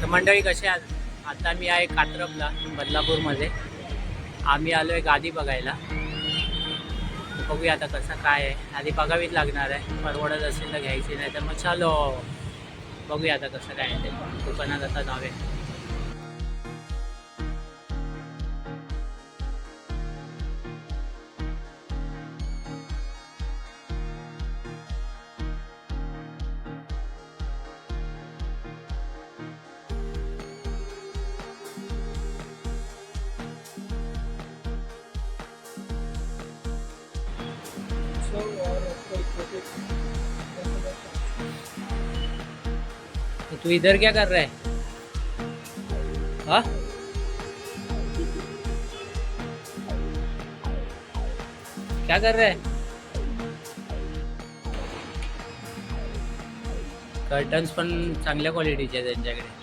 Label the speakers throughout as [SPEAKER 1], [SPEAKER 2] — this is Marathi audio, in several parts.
[SPEAKER 1] तर मंडळी कसे आहात? आता मी आहे कात्रपला बदलापूरमध्ये. आम्ही आलो आहे गादी बघायला. बघूया आता कसं काय आहे. आधी बघावीच लागणार आहे. परवडत असेल तर घ्यायची नाही तर मग चालो. बघूया आता कसं काय आहे ते. दुकानात आता जावे तो तू इधर क्या कर रहा है? हाँ? क्या कर रहा है? कर्टन्स पण चांगल्या क्वालिटीचे आहेत त्यांच्याकडे.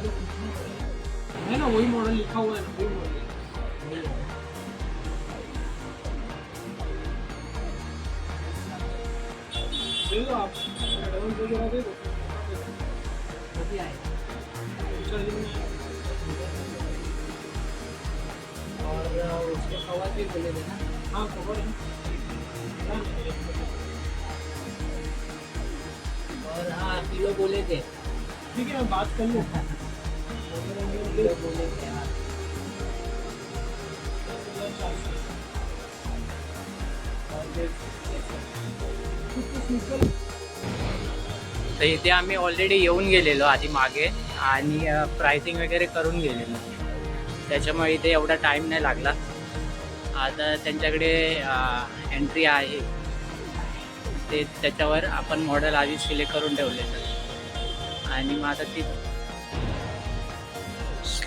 [SPEAKER 2] है ना वही मॉडल लिखा हुआ है ना वही मॉडल दे दो आप एडवांस वगैरह दे दो
[SPEAKER 1] और उसके कवर भी बोले थे ना
[SPEAKER 2] हाँ कवर है हाँ,
[SPEAKER 1] और हाँ किलो बोले थे
[SPEAKER 2] ठीक है मैं बात कर लूँ
[SPEAKER 1] तर इथे आम्ही ऑलरेडी येऊन गेलेलो आधी मागे आणि प्राइसिंग वगैरे करून गेलेलो. त्याच्यामुळे इथे एवढा टाईम नाही लागला. आता त्यांच्याकडे एंट्री आहे. ते त्याच्यावर आपण मॉडेल आधी सिलेक्ट करून ठेवलेलं. आणि मग आता ती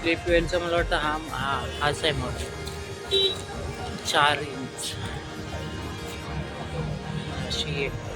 [SPEAKER 1] स्लिप वेलचं मला वाटतं हा हाच आहे मग चार इंच अशी आहे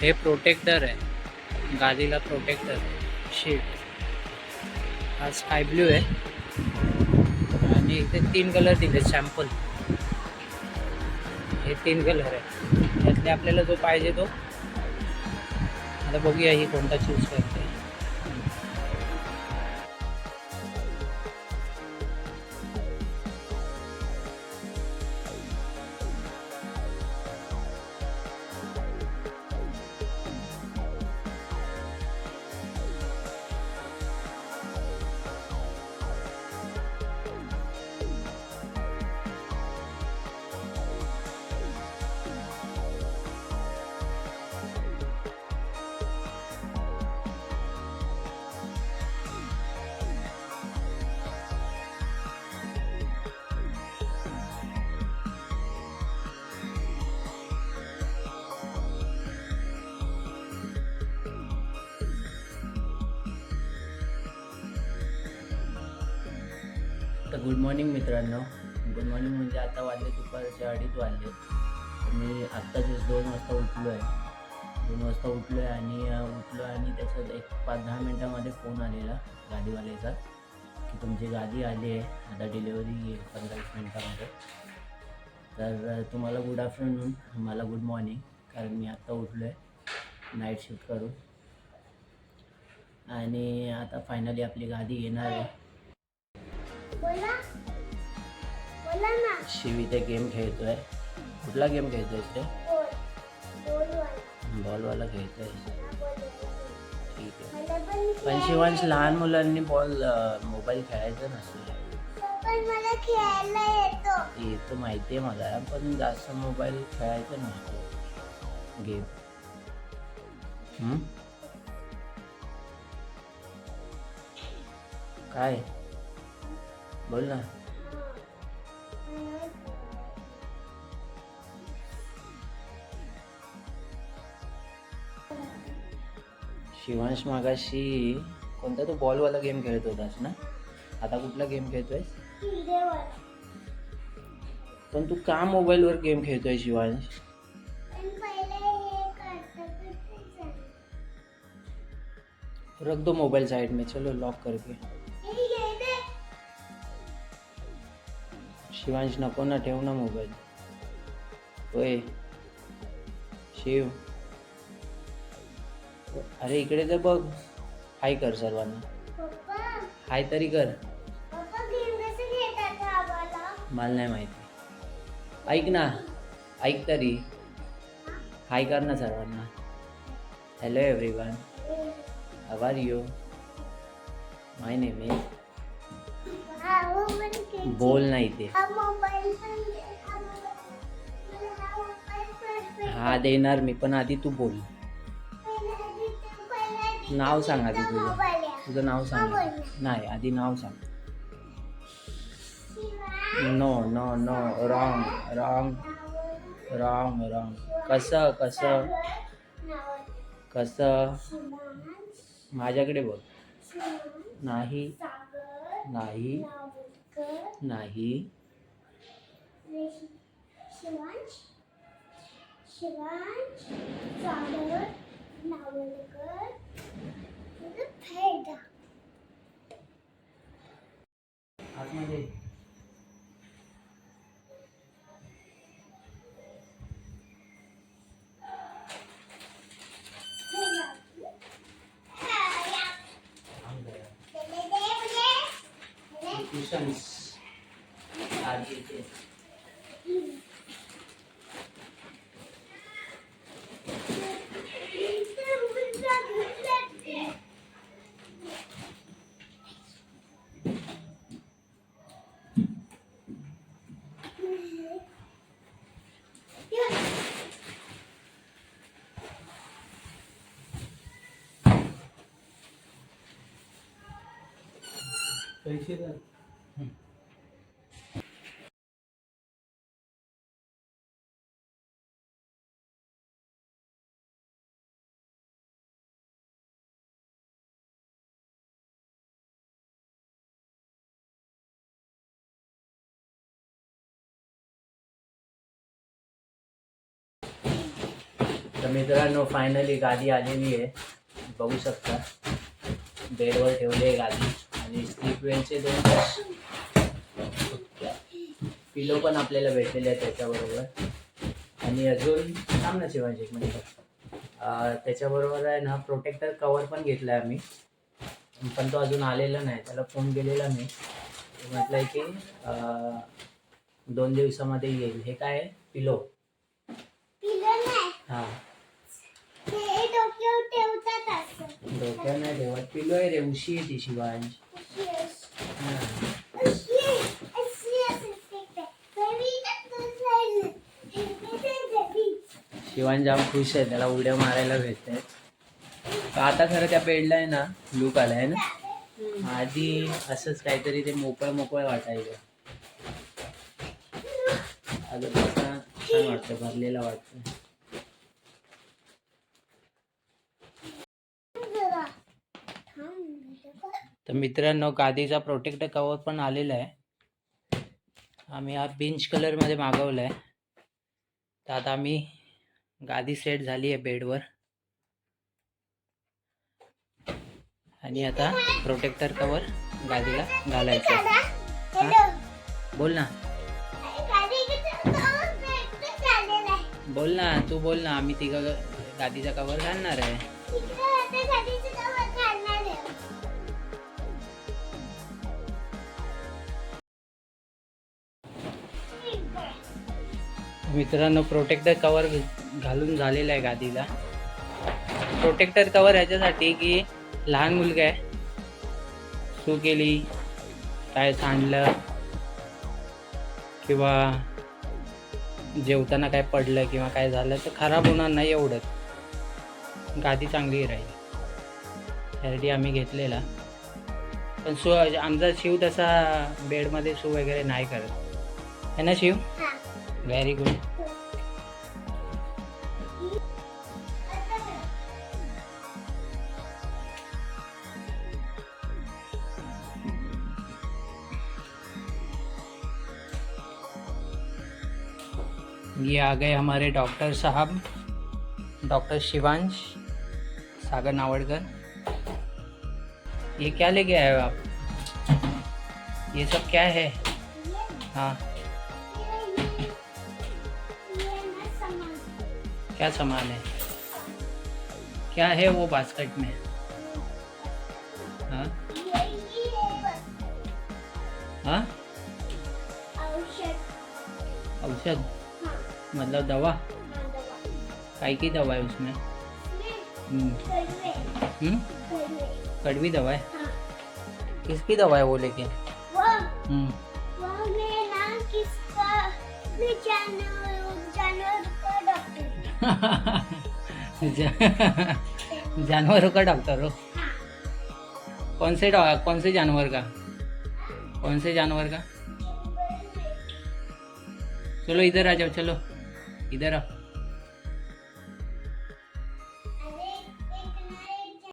[SPEAKER 1] हे प्रोटेक्टर आहे. गादीला प्रोटेक्टर शीट हा स्काय ब्ल्यू आहे. आणि इथे तीन कलर दिले सॅम्पल हे तीन कलर आहे. त्यातले आपल्याला जो पाहिजे तो. आता बघूया ही कोणता चूज करते. तर गुड मॉर्निंग मित्रांनो. गुड मॉर्निंग म्हणजे आता वाजले दुपारचे अडीच वाजले. मी आत्ता दोन वाजता उठलो आहे दोन वाजता उठलो आहे आणि उठलो आणि त्याच्यात एक पाच दहा मिनटामध्ये फोन आलेला गाडीवाल्याचा की तुमची गाडी आली आहे. आता डिलेवरी येईल पंधरा वीस मिनटामध्ये. तर तुम्हाला गुड आफ्टरनून मला गुड मॉर्निंग कारण मी आत्ता उठलो आहे नाईट शिफ्ट करून. आणि आता फायनली आपली गाडी येणार आहे.
[SPEAKER 3] बोला. बोला ना.
[SPEAKER 1] शिव इथे गेम खेळतोय. कुठला गेम खेळतोय ते
[SPEAKER 3] बोल. बोलवाला
[SPEAKER 1] बॉलवाला खेळतोय.
[SPEAKER 3] हा बोलवाला
[SPEAKER 1] ठीक आहे.
[SPEAKER 3] मला पण
[SPEAKER 1] पण शिवांश लहान मुलांनी बॉल मोबाईल खेळायचा नसतो
[SPEAKER 3] पण मला खेळायला येतो.
[SPEAKER 1] येतो माहिती आहे मला पण जास्त मोबाईल खेळायचा नसतो. गेम? काय? बोल ना. शिवांश मागाशी कोणता तू बॉलवाला गेम खेळत होतास ना? आता कुठला गेम खेळतोय पण तू का मोबाईलवर गेम खेळतोय शिवांश? रख दो मोबाइल साइड में चलो लॉक करके. शिवांश नको ना ठेव ना मोबाईल होय शिव अरे इकडे तर बघ हाय कर सर्वांना हाय तरी कर मला नाही माहिती ऐक ना ऐक तरी हाय कर ना सर्वांना hello everyone are you my name is बोल नाही ते.
[SPEAKER 3] हा
[SPEAKER 1] देणार मी पण आधी तू बोल. नाव सांग आधी
[SPEAKER 3] तुझा.
[SPEAKER 1] तुझं नाव सांग.
[SPEAKER 3] बोल.
[SPEAKER 1] नाही आधी नाव सांग. No no no wrong wrong wrong wrong कसं कसं? कसं? माझ्याकडे बघ
[SPEAKER 3] शिवांश,
[SPEAKER 1] नाही. नाही. नाही.
[SPEAKER 3] शिवांश शिवांश नावलकर फायदा
[SPEAKER 1] आतमध्ये. ट्युशन्स आधी येते पैसे तर मित्रांनो फायनली गादी आलेली आहे. बघू शकता. बेडवर ठेवली आहे गादी आणि स्लीपवेलचे दोन पिलो पण आपल्याला भेटलेले आहेत त्याच्याबरोबर. आणि अजून थांब ना शिवाजी एक अं, त्याच्याबरोबर आहे ना प्रोटेक्टर कवर पण घेतला आहे आम्ही. पण तो अजून आलेला नाही. त्याला फोन केलेला मी. म्हटलं आहे की दोन दिवसामध्ये येईल. हे काय आहे? पिलो हां.
[SPEAKER 3] डोक्यावर
[SPEAKER 1] नाही ठेवत. पिलो आहे रे उशी आहे ती शिवांश. शिवान जाम खुश आहे त्याला उड्या मारायला भेटत आता खरं त्या बेडला आहे ना लुक आलाय ना? आधी असंच काहीतरी ते मोकळं मोकळं वाटायचं. आता छान वाटतं भरलेला वाटतं. तर मित्रांनो गादीचा प्रोटेक्टर कवर पण आलेला आहे. आम्ही हा पिंच कलरमध्ये मागवला आहे तर आता आम्ही गादी सेट झाली आहे बेडवर आणि आता प्रोटेक्टर कवर गादीला घालायचं. बोल ना. बोल ना तू बोल ना. आम्ही तिघं गादीचा कवर घालणार आहे. मित्रांनो प्रोटेक्टर कवर घालून झालेलं आहे गादीला. प्रोटेक्टर कवर ह्याच्यासाठी की लहान मुलगा आहे. सू केली काय सांडलं किंवा जेवताना काय पडलं किंवा काय झालं तर खराब होणार नाही एवढंच. गादी चांगली राहील. त्यासाठी आम्ही घेतलेला. पण सो आमचा शिव तसा बेडमध्ये सू वगैरे नाही करत. है ना शिव? व्हेरी गुड ये आ गए हमारे डॉक्टर साहब, डॉक्टर शिवांश सागर नावड़कर। ये क्या लेके आए हो आप? ये सब क्या है? हाँ। क्या सामान है? क्या है वो बास्केट में? हाँ? हाँ? औषध? मतलब दवा? काय की दवा है उसमें? हम्म, हम्म? कड़वी दवा है? किसकी दवा है वो लेके? हम्म, जा- जानवरों का डॉक्टर हो? कौन से कौन से जानवर का? कौन से जानवर का? चलो इधर आ जाओ चलो। इधर आओ।